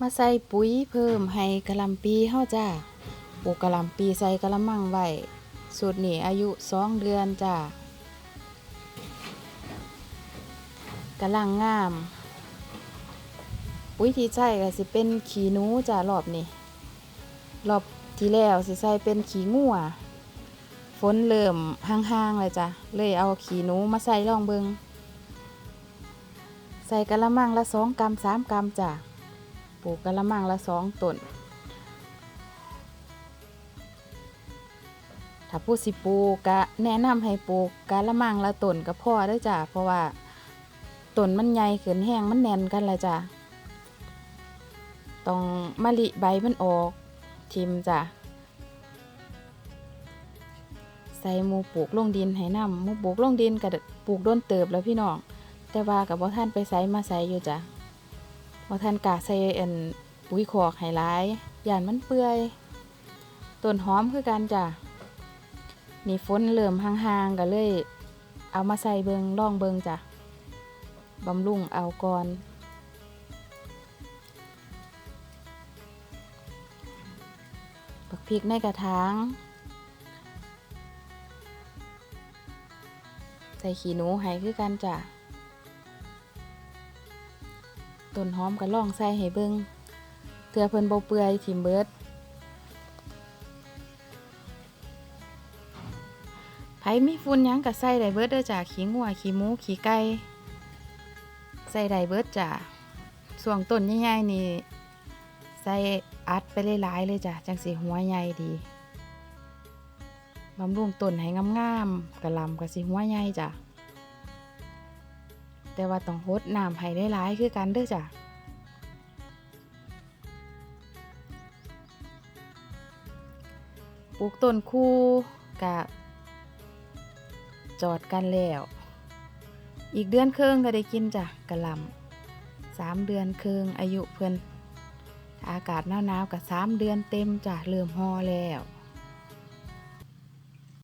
มาใส่ปุ๋ยเพิ่มให้กะหล่ำปีเฮาจ้าปลูกกะหล่ำปีใส่กะละมังไว้สูตรนี้อายุสองเดือนจ้ากะลังงาม ปุ๋ยที่ใส่ก็สิเป็นขี้หนูจ้ารอบนี้รอบที่แล้วสิใส่เป็นขี้งัวฝนเริ่มห่างๆเลยจ้ะเลยเอาขี้หนูมาใส่ลองเบิงใส่กะละมังละสองกรัมสามกรัมจ้ะ ปลูกกะละมังละสองต้น ถ้าผู้สิปลูกกะแนะนำให้ปลูกกะละมังละต้นก็พอเด้จ้ะ เพราะว่าต้นมันใหญ่ขึ้นแห้งมันแน่นกันละจ้ะ ต้องมะลิใบมันออกทิมจ้ะ ใส่มูปลูกลงดินให้นำหมูปลูกลงดินก็ปลูกโดนเติบแล้วพี่น้อง แต่ว่ากับบ่ท่านไปใส่มาใส่อยู่จ้ะ ว่าท่านกะใส่อันปุ๋ยขอกให้ร้ายย่านมันเปื่อยต้นหอมคือกันจ้ะนี่ฝนเริ่มห่างๆก็เลย เอามาใส่เบิงล่องเบิงจ้ะบำรุงเอาก่อนปักพริกในกระถางใส่ขี้หนูให้คือกันจ้ะ ต้นหอมก็ล่องใส่ให้เบิงเถื่อเพิ่นบ่เปื่อยทิมเบิดไผมีฝุ่นยังก็ใส่ได้เบิดเด้อจ้ะขี้งัวขี้หมูขี้ไก่ใส่ได้เบิดจ้ะส่วงต้นใหญ่ๆนี่ใส่อัดไปหลายๆเลยจ้ะจังสิหัวใหญ่ดีบำรุงต้นให้งามๆกระลำก็สิหัวใหญ่จ้ะ แต่ว่าต้องหดน้ำให้ได้หลายคือกันเด้อจ้ะปลูกต้นคู่กะจอดกันแล้ว อีกเดือนครึ่งก็ได้กินจ้ะกะหล่ำสามเดือนครึ่งอายุเพิ่นอากาศหนาวๆกับสามเดือนเต็มจ้ะเริ่มห่อแล้ว